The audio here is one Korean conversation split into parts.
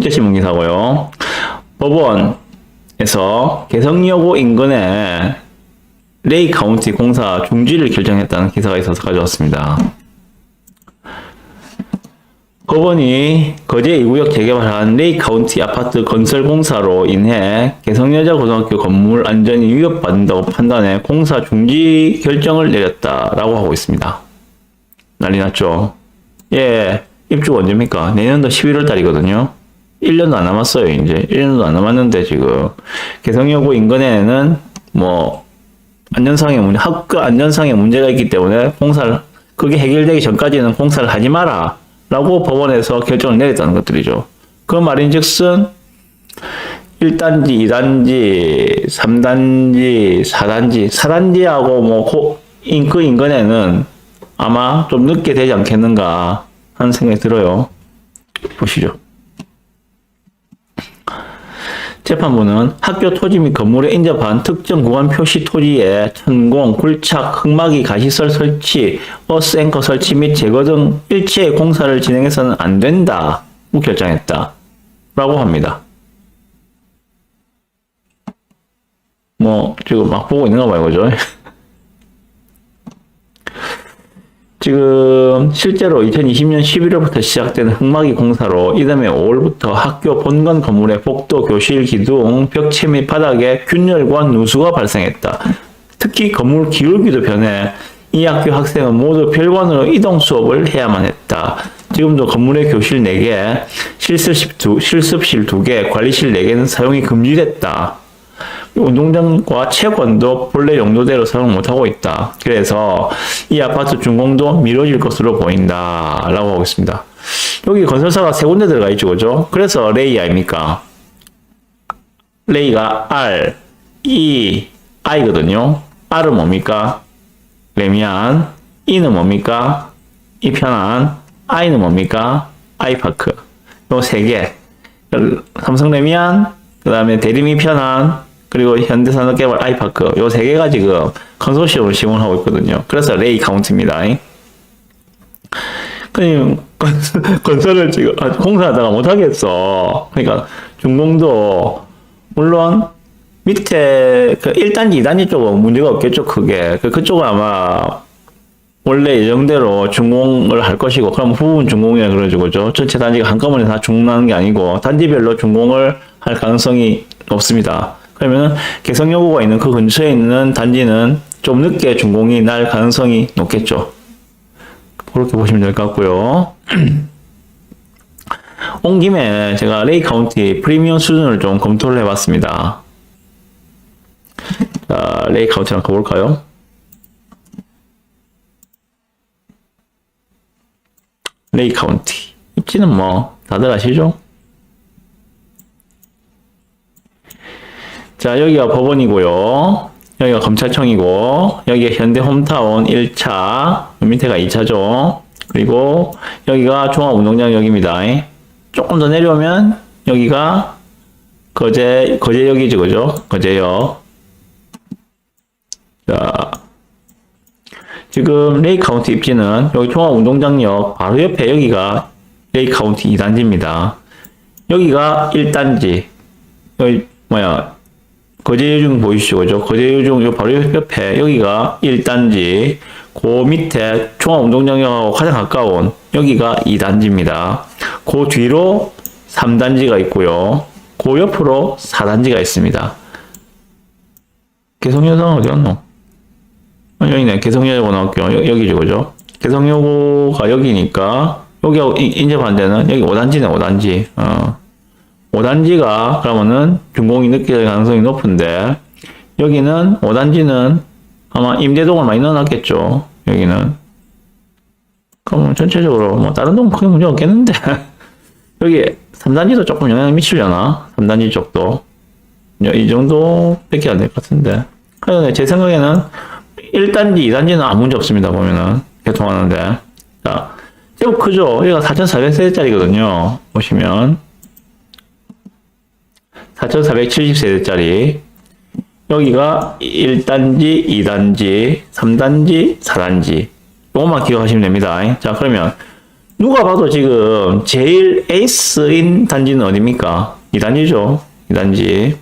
국제 신문 기사고요. 법원에서 개성여고 인근에 레이 카운티 공사 중지를 결정했다는 기사가 있어서 가져왔습니다. 법원이 거제 2구역 재개발한 레이 카운티 아파트 건설 공사로 인해 개성여자 고등학교 건물 안전이 위협받는다고 판단해 공사 중지 결정을 내렸다라고 하고 있습니다. 난리 났죠. 예, 입주가 언제입니까? 내년도 11월 달이거든요. 1년도 안 남았어요, 이제. 1년도 안 남았는데, 지금. 개성여고 인근에는, 뭐, 안전상의 문제, 학교 안전상의 문제가 있기 때문에 공사를, 그게 해결되기 전까지는 공사를 하지 마라. 라고 법원에서 결정을 내렸다는 것들이죠. 그 말인 즉슨, 1단지, 2단지, 3단지, 4단지, 4단지하고 뭐, 고, 인, 그 인근에는 아마 좀 늦게 되지 않겠는가 하는 생각이 들어요. 보시죠. 재판부는 학교 토지 및 건물에 인접한 특정 구간 표시 토지에 천공, 굴착, 흙막이 가시설 설치, 버스 앵커 설치 및 제거 등 일체의 공사를 진행해서는 안 된다고 결정했다. 라고 합니다. 뭐, 지금 막 보고 있는가 봐요, 그죠? 지금 실제로 2020년 11월부터 시작된 흑마기 공사로 이듬해 5월부터 학교 본관 건물의 복도, 교실, 기둥, 벽체 및 바닥에 균열과 누수가 발생했다. 특히 건물 기울기도 변해 이 학교 학생은 모두 별관으로 이동 수업을 해야만 했다. 지금도 건물의 교실 4개, 실습실 2, 실습실 2개, 관리실 4개는 사용이 금지됐다. 운동장과 채권도 본래 용도대로 사용 못하고 있다. 그래서 이 아파트 준공도 미뤄질 것으로 보인다. 라고 하고 있습니다. 여기 건설사가 세 군데 들어가 있죠. 그죠? 그래서 레이 아닙니까? 레이가 R, E, I거든요. R은 뭡니까? 레미안. E는 뭡니까? 이편안. I는 뭡니까? 아이파크. 요 세 개. 삼성 레미안, 그 다음에 대림이 편안, 그리고 현대산업개발 아이파크 요 세 개가 지금 컨소시엄을 지원하고 있거든요. 그래서 레이 카운트입니다. 그니 건설을 지금 아, 공사하다가 못하겠어. 그러니까 준공도 물론 밑에 그 1단지, 2단지 쪽은 문제가 없겠죠, 크게. 그- 그쪽은 아마 원래 예정대로 준공을 할 것이고, 그럼 부분 준공이라 그러죠, 그죠? 전체 단지가 한꺼번에 다 준공하는 게 아니고, 단지별로 준공을 할 가능성이 높습니다. 그러면 개성여고가 있는 그 근처에 있는 단지는 좀 늦게 준공이 날 가능성이 높겠죠. 그렇게 보시면 될 것 같고요. 온 김에 제가 레이 카운티 프리미엄 수준을 좀 검토를 해봤습니다. 자, 레이 카운티랑 가볼까요? 레이 카운티. 입지는 뭐, 다들 아시죠? 자, 여기가 법원이고요. 여기가 검찰청이고, 여기가 현대 홈타운 1차, 밑에가 2차죠. 그리고 여기가 종합운동장역입니다. 조금 더 내려오면 여기가 거제, 거제역이죠, 그죠? 거제역. 자, 지금 레이 카운티 입지는 여기 종합운동장역 바로 옆에 여기가 레이 카운티 2단지입니다. 여기가 1단지. 여기 뭐야 거제요중 보이시죠? 그죠? 거제요중 요 바로 옆에 여기가 1단지. 그 밑에 종합운동장역하고 가장 가까운 여기가 2단지입니다. 그 뒤로 3단지가 있고요. 그 옆으로 4단지가 있습니다. 개성여고는 어디였노? 아, 여기네. 개성여고등학교. 여- 여기죠. 그죠? 개성여고가 여기니까 여기하고 인- 인접한 데는 여기 5단지네 5단지. 어. 5단지가 그러면은 준공이 될 가능성이 높은데 여기는 5단지는 아마 임대동을 많이 넣어놨겠죠. 여기는. 그러면 전체적으로 뭐 다른 동은 크게 문제 없겠는데 여기 3단지도 조금 영향을 미치려나? 3단지 쪽도 이 정도밖에 안 될 것 같은데 그런데 제 생각에는 1단지, 2단지는 아무 문제 없습니다. 보면은 개통하는데 자 제법 크죠? 여기가 4,400세대짜리거든요. 보시면 4,470세대짜리. 여기가 1단지, 2단지, 3단지, 4단지. 요것만 기억하시면 됩니다. 자, 그러면 누가 봐도 지금 제일 에이스인 단지는 어디입니까? 이 단지죠. 이 단지.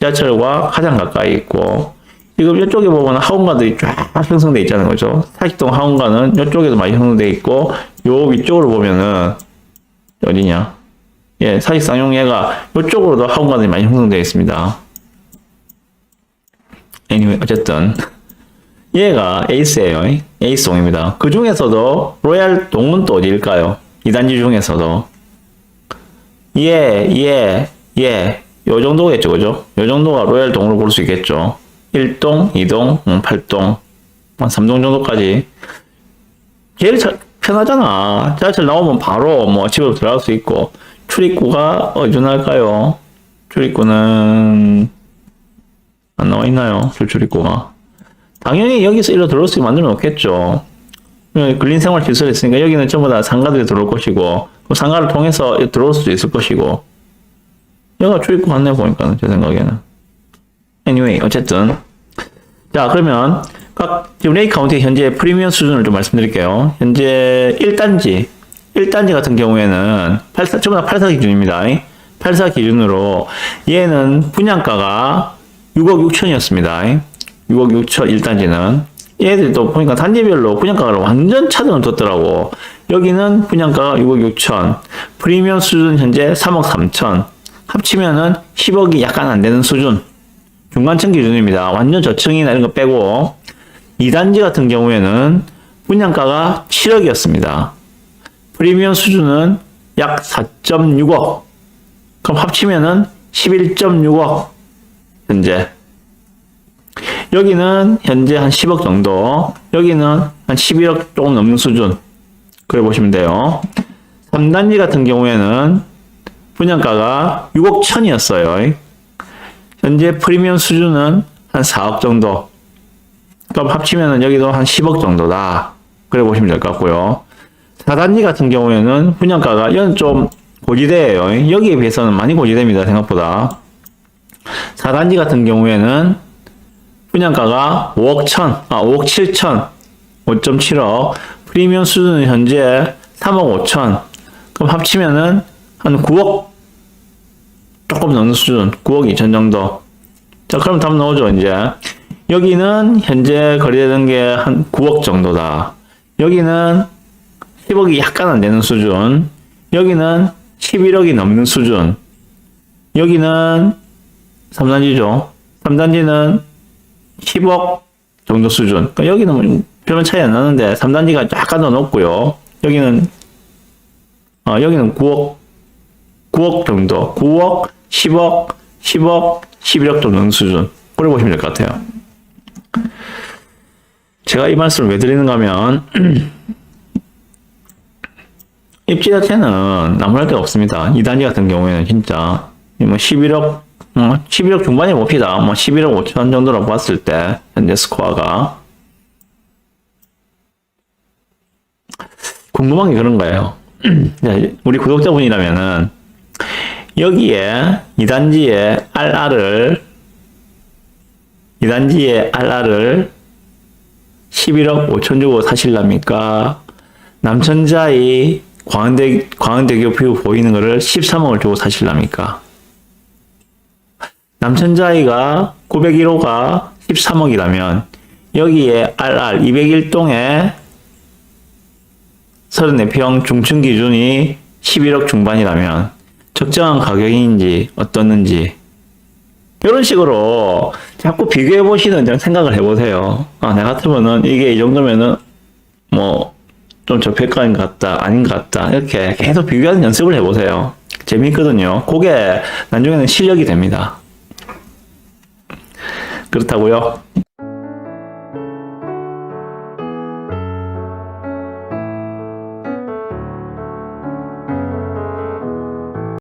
지하철과 가장 가까이 있고, 지금 이쪽에 보면 학원가들이 쫙 형성돼 있잖아요. 그죠? 사직동 학원가는 이쪽에도 많이 형성돼 있고, 요 위쪽으로 보면은, 어디냐? 예, 사직상용예가 이쪽으로도 학원가들이 많이 형성되어 있습니다. anyway, 어쨌든. 얘가 에이스예요. 에이스 동입니다. 그 중에서도 로얄 동은 또 어디일까요? 이 단지 중에서도 예, 예, 예. 요 정도겠죠, 그죠? 요 정도가 로얄 동으로 볼 수 있겠죠. 1동, 2동, 음, 8동, 한 3동 정도까지. 제일 자- 편하잖아. 지하철 나오면 바로 뭐 집으로 들어갈 수 있고. 출입구가 어디로 나갈까요? 출입구는 안 나와 있나요? 출- 출입구가. 당연히 여기서 일로 들어올 수 있게 만들어 놓겠죠. 예, 근린 생활 시설이 있으니까 여기는 전부 다 상가들이 들어올 것이고, 그 상가를 통해서 들어올 수도 있을 것이고, 여기가 출입구 같네 보니까, 제 생각에는. anyway, 어쨌든. 자, 그러면, 각, 지금 레이 카운티 현재 프리미엄 수준을 좀 말씀드릴게요. 현재 1단지, 1단지 같은 경우에는 84, 전부 다 84 기준입니다. 84 기준으로, 얘는 분양가가 6억 6천이었습니다. 6억 6천 1단지는. 얘들이 또 보니까 단지별로 분양가가 완전 차등을 뒀더라고. 여기는 분양가가 6억 6천. 프리미엄 수준 현재 3억 3천. 합치면은 10억이 약간 안 되는 수준. 중간층 기준입니다. 완전 저층이나 이런 거 빼고. 2단지 같은 경우에는 분양가가 7억이었습니다 프리미엄 수준은 약 4.6억 그럼 합치면은 11.6억 현재 여기는 현재 한 10억 정도, 여기는 한 11억 조금 넘는 수준. 그래 보시면 돼요. 3단지 같은 경우에는 분양가가 6억 천이었어요. 현재 프리미엄 수준은 한 4억 정도. 그럼 합치면 여기도 한 10억 정도다. 그래 보시면 될 것 같고요. 4단지 같은 경우에는 분양가가 이건 좀 고지대예요. 여기에 비해서는 많이 고지됩니다. 생각보다. 4단지 같은 경우에는 분양가가 5억 천, 아, 5억 7천, 5.7억. 프리미엄 수준은 현재 3억 5천. 그럼 합치면은 한 9억 조금 넘는 수준, 9억 2천 정도. 자, 그럼 답 나오죠, 이제. 여기는 현재 거래되는 게 한 9억 정도다. 여기는 10억이 약간 안 되는 수준. 여기는 11억이 넘는 수준. 여기는 3단지죠. 3단지는 10억 정도 수준. 그러니까 여기는 뭐 별반 차이 안 나는데 3단지가 약간 더 높고요. 여기는 어, 여기는 9억 9억 정도. 9억, 10억, 10억, 11억 정도 되는 수준. 그래 보시면 될 것 같아요. 제가 이 말씀을 왜 드리는가 하면 입지 자체는 나무랄 데가 없습니다. 2단지 같은 경우에는 진짜 뭐 11억 뭐 11억 중반에 봅시다. 뭐 11억 5천 정도로 봤을 때 현재 스코어가 궁금한 게 그런 거예요. 네, 우리 구독자분이라면은 여기에 2단지의 RR을 2단지의 RR을 11억 5천 주고 사실랍니까? 남천자이 광안대, 광안대교 뷰 보이는 거를 13억을 주고 사실랍니까? 남천자이가 901호가 13억이라면 여기에 RR 201동에 34평 중층 기준이 11억 중반이라면 적정한 가격인지 어떻는지 이런 식으로 자꾸 비교해 보시는 생각을 해보세요. 아, 나 같으면은 이게 이 정도면은 뭐 좀 저평가인 것 같다, 아닌 것 같다 이렇게 계속 비교하는 연습을 해보세요. 재미있거든요. 그게 나중에는 실력이 됩니다. 그렇다고요?